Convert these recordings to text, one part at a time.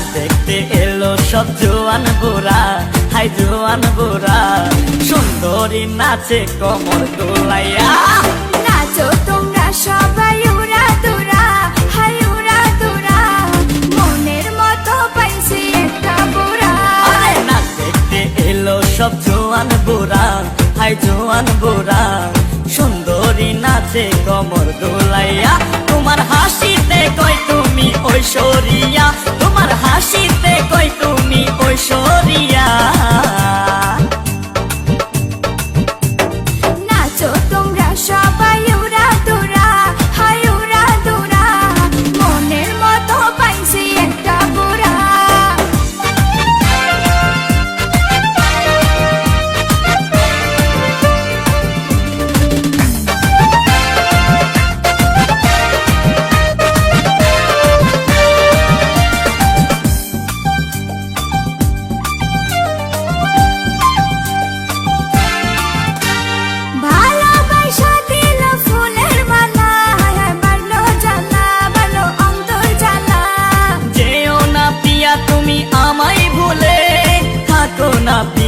নাচ দেখতে এলো সব জোয়ান বুড়া হাই জোয়ান বুড়া। সুন্দরী নাচে কমর দোলাইয়া। নাচো তোমরা সবাই উড়া দুরা হাই উড়া দুরা। মনের মতো পাইছি একটা বুড়া। আরে নাচ দেখতে এলো সব জোয়ান বুড়া হাই জোয়ান বুড়া। সুন্দরী নাচে কমর দোলাইয়া। তোমার হাসিতে কয় তুমি ঐশ্বরিয়া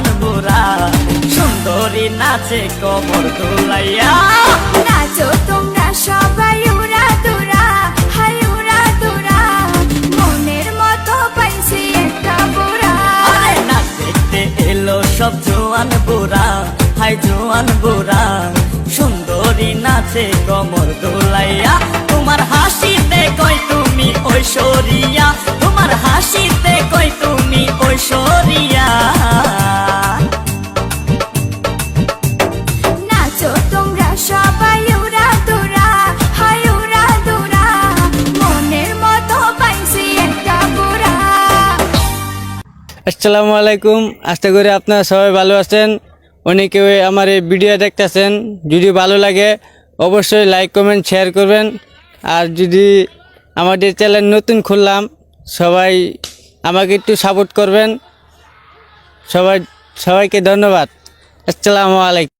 জোয়ান বুড়া সুন্দরী নাচে কমর দোলাইয়া। নাচো তোমরা সবাই উড়া হাই উড়া মনের মতো পাইছি একটা নাচ দেখতে এলো সব জোয়ান বুড়া হাই জোয়ান বুড়া। সুন্দরী নাচে কমর দোলাইয়া। তোমার হাসিতে কই তুমি ঐশ্বরিয়া? তোমার হাসিতে কই তুমি ঐশ্বরিয়া? আসসালামু আলাইকুম। আশা করি আপনারা সবাই ভালো আছেন। অনেকে আমার এই ভিডিও দেখতেছেন। যদি ভালো লাগে, অবশ্যই লাইক কমেন্ট শেয়ার করবেন। আর যদি আমাদের চ্যানেল নতুন খুললাম, সবাই আমাকে একটু সাপোর্ট করবেন। সবাই, সবাইকে ধন্যবাদ। আসসালামু আলাইকুম।